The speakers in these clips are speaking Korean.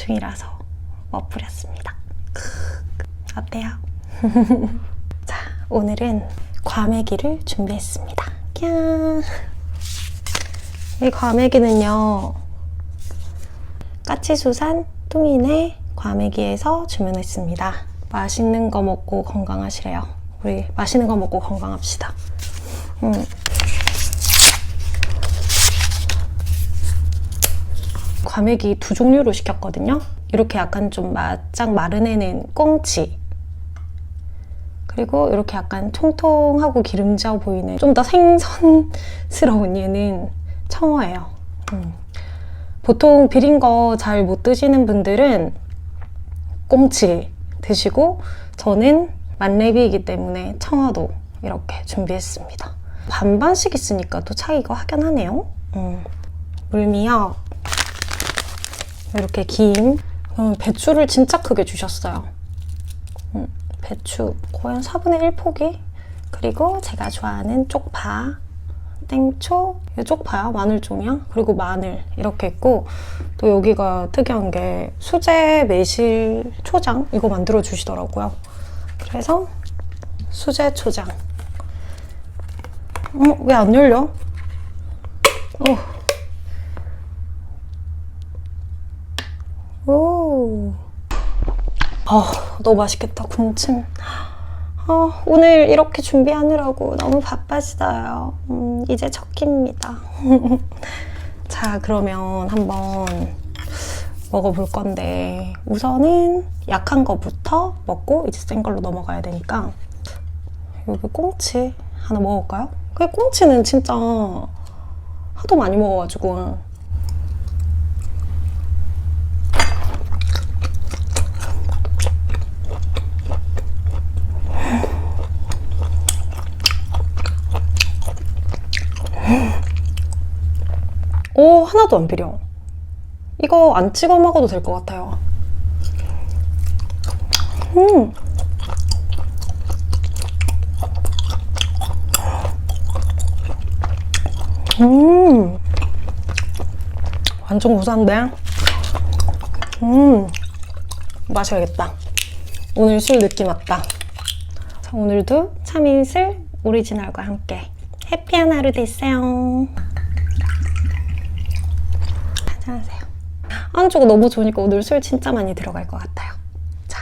중이라서 멋부렸습니다. 어때요? 자, 오늘은 과메기를 준비했습니다. 꺄. 이 과메기는요, 까치수산 뚱이네 과메기에서 주문했습니다. 맛있는 거 먹고 건강하시래요. 우리 맛있는 거 먹고 건강합시다. 음. 과메기 두 종류로 시켰거든요. 이렇게 약간 좀 맛짝 마른애는 꽁치. 그리고 이렇게 약간 통통하고 기름져 보이는 좀 더 생선스러운 얘는 청어예요. 음. 보통 비린 거 잘 못 드시는 분들은 꽁치 드시고 저는 만렙이기 때문에 청어도 이렇게 준비했습니다. 반반씩 있으니까 또 차이가 확연하네요. 음. 물미역 이렇게 김 음, 배추를 진짜 크게 주셨어요. 음, 배추 거의 한 4분의 1 포기 그리고 제가 좋아하는 쪽파 땡초, 쪽파야, 마늘종이야, 그리고 마늘 이렇게 있고 또 여기가 특이한 게 수제 매실 초장 이거 만들어 주시더라고요. 그래서 수제 초장. 어, 왜 안 열려? 어. 오. 아, 너무 맛있겠다, 군침. 어, 오늘 이렇게 준비하느라고 너무 바빠지어요. 음, 이제 첫 끼입니다. 자, 그러면 한번 먹어볼 건데 우선은 약한 거부터 먹고 이제 센 걸로 넘어가야 되니까 여기 꽁치 하나 먹을까요? 그 꽁치는 진짜 하도 많이 먹어가지고 오, 하나도 안 비려. 이거 안 찍어 먹어도 될 것 같아요. 음. 음. 완전 고소한데? 음. 마셔야겠다. 오늘 술 느낌 왔다. 자, 오늘도 참이슬 오리지널과 함께 해피한 하루 되세요. 한잔하세요. 안주가 너무 좋으니까 오늘 술 진짜 많이 들어갈 것 같아요. 자.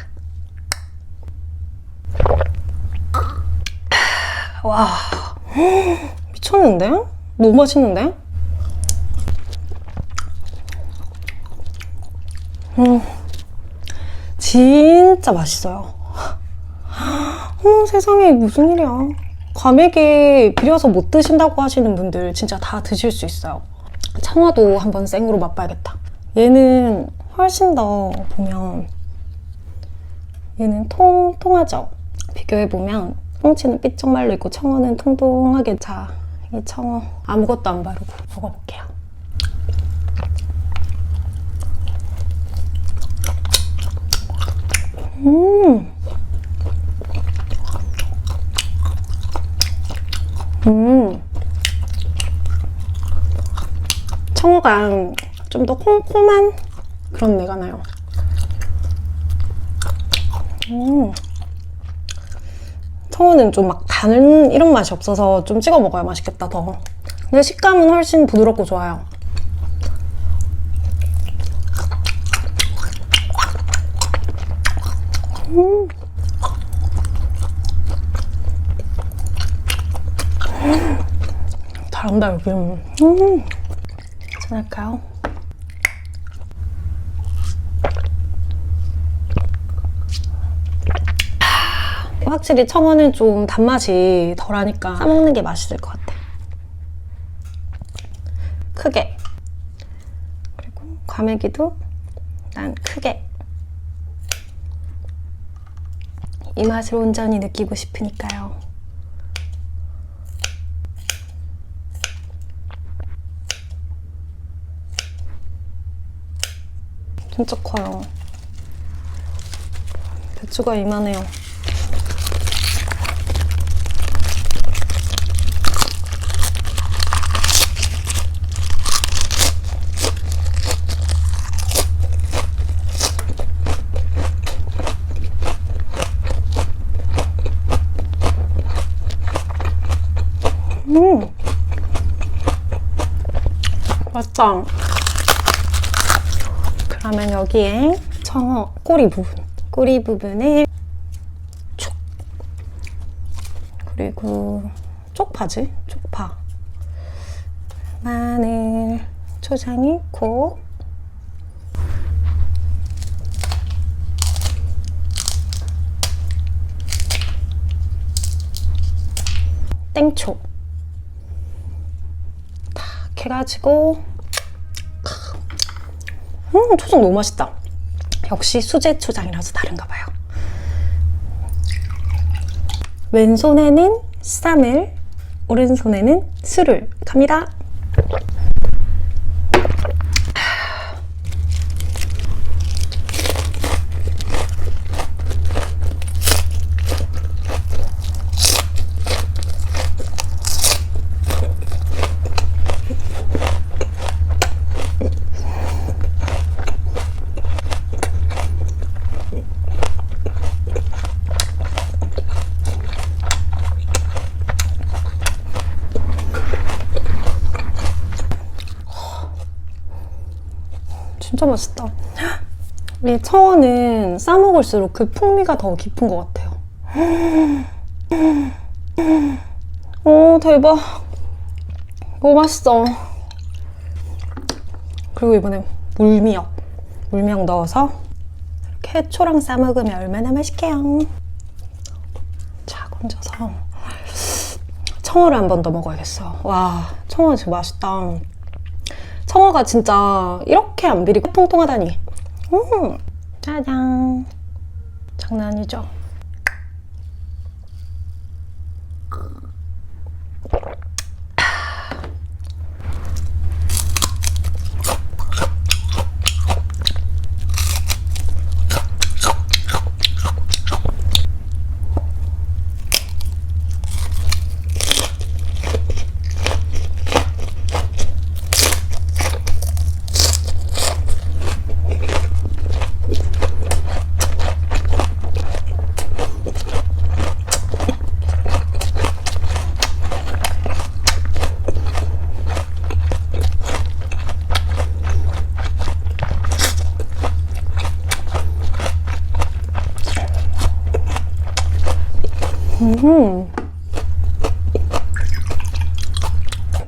와. 미쳤는데? 너무 맛있는데? 음. 진짜 맛있어요. 어, 세상에 무슨 일이야. 과메기 비려서 못 드신다고 하시는 분들 진짜 다 드실 수 있어요. 청어도 한번 생으로 맛봐야겠다. 얘는 훨씬 더 보면 얘는 통통하죠? 비교해보면 꽁치는 삐쩍 말려 있고 청어는 통통하게 자, 이 청어 아무것도 안 바르고 먹어볼게요. 음. 음. 청어가 좀 더 콩콩한 그런 내가 나요. 음. 청어는 좀막단 이런 맛이 없어서 좀 찍어 먹어야 맛있겠다 더. 근데 식감은 훨씬 부드럽고 좋아요. 음. 잘한다 여기. 음. 괜찮을까요? 확실히 청어는 좀 단맛이 덜하니까 싸먹는 게 맛있을 것 같아. 크게. 그리고 과메기도 난 크게. 이 맛을 온전히 느끼고 싶으니까요. 진짜 커요. 배추가 이만해요. 음. 맛있다. 그러면 여기에 청어 꼬리 부분, 꼬리 부분을 촉. 그리고 쪽파지, 쪽파, 마늘, 초장이 고. 땡초. 탁 해가지고 음, 초장 너무 맛있다. 역시 수제 초장이라서 다른가 봐요. 왼손에는 쌈을, 오른손에는 술을 갑니다. 진짜 맛있다. 이 청어는 싸먹을수록 그 풍미가 더 깊은 것 같아요. 오, 대박. 너무 맛있어. 그리고 이번에 물미역. 물미역 넣어서 해초랑 싸먹으면 얼마나 맛있게요. 자, 건져서 청어를 한 번 더 먹어야겠어. 와, 청어 진짜 맛있다. 청어가 진짜 이렇게 안 비리고 통통하다니. 음, 짜잔. 장난 아니죠?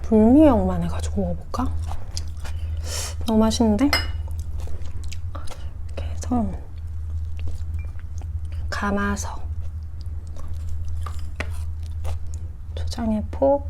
불미역만 해가지고 먹어볼까? 너무 맛있는데? 이렇게 해서 감아서 초장에 폭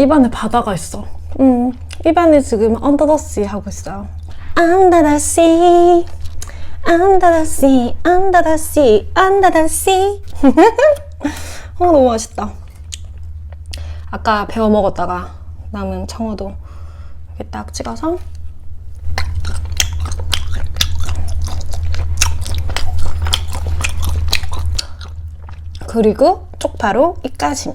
입안에 바다가 있어. 음, 입안에 지금 Sea 하고 있어요. Sea, Under the Sea. 어, 너무 맛있다. 아까 배워 먹었다가 남은 청어도 이렇게 딱 찍어서 그리고 쪽파로 이까지.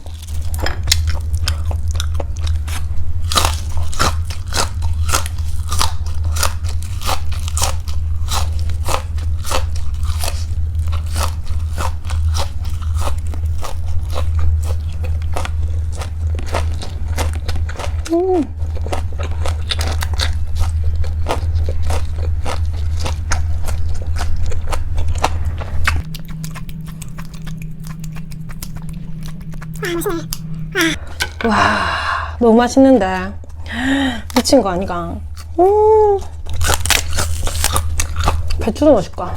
와, 너무 맛있는데. 미친 거 아니가. 음. 배추도 맛있까.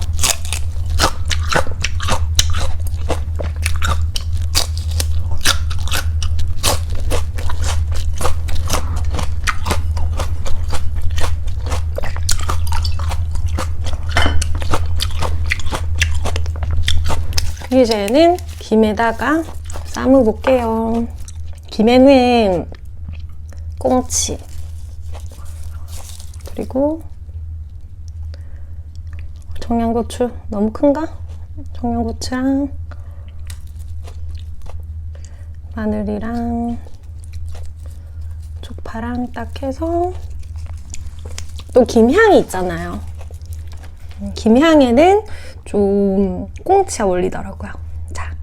이제는 김에다가 삶아볼게요. 김에는 꽁치 그리고 청양고추 너무 큰가? 청양고추랑 마늘이랑 쪽파랑 딱 해서 또 김향이 있잖아요. 음, 김향에는 좀 꽁치가 어울리더라고요. 자.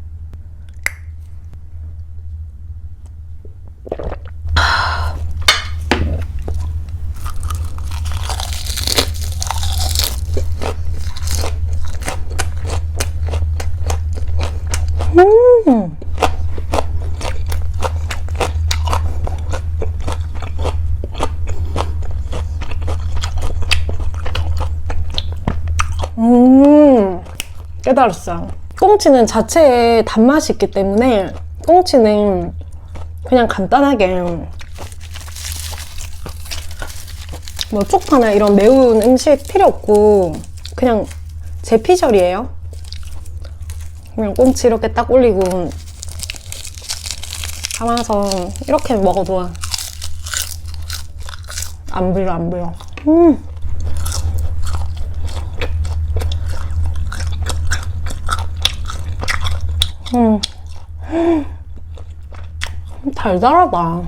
음. 음, 깨달았어요. 꽁치는 자체에 단맛이 있기 때문에 꽁치는 그냥 간단하게 뭐 쪽파나 이런 매운 음식 필요 없고 그냥 제 피셜이에요. 그냥 꽁치 이렇게 딱 올리고 담아서 이렇게 먹어도 안 불려 안 불려. 음. 음. 달달하다.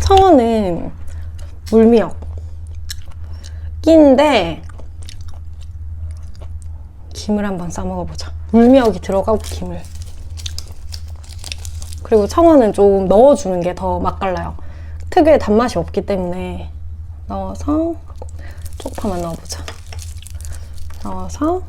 청어는 물미역 끼인데 김을 한번 싸 먹어보자. 물미역이 들어가고 김을. 그리고 청어는 좀 넣어주는 게 더 맛깔나요. 특유의 단맛이 없기 때문에 넣어서 쪽파만 넣어보자. 넣어서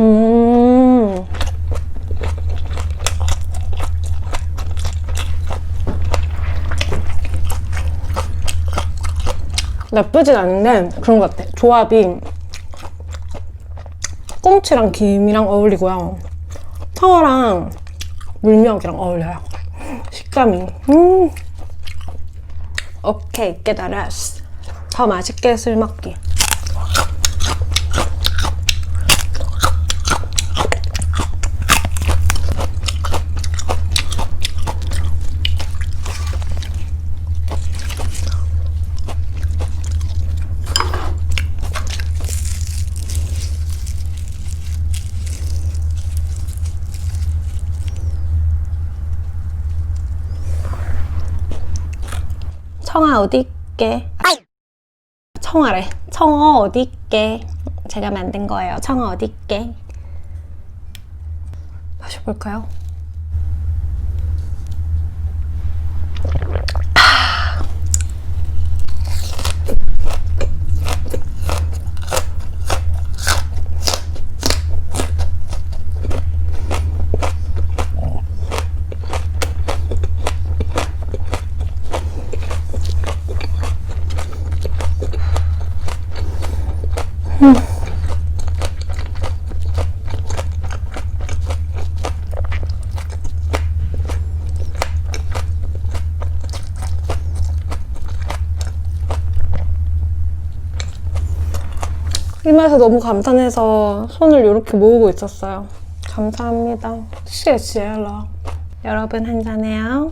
음. 나쁘진 않은데 그런 것 같아. 조합이 꽁치랑 김이랑 어울리고요. 청어랑 물미역이랑 어울려요. 식감이. 음. 오케이, 깨달았어. 더 맛있게 술 먹기. 청아 어디 있게? 청아래. 청어 어디 있게? 제가 만든 거예요. 청어 어디 있게? 마셔볼까요? 이 맛에 너무 감탄해서 손을 이렇게 모으고 있었어요. 감사합니다. 谢谢了. 여러분 한잔해요.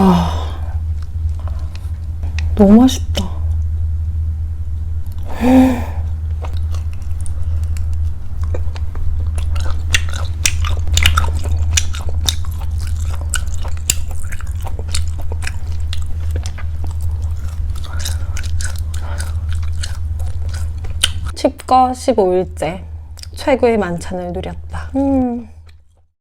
아, 너무 맛있다. 칩과 15일째 최고의 만찬을 누렸다. 음.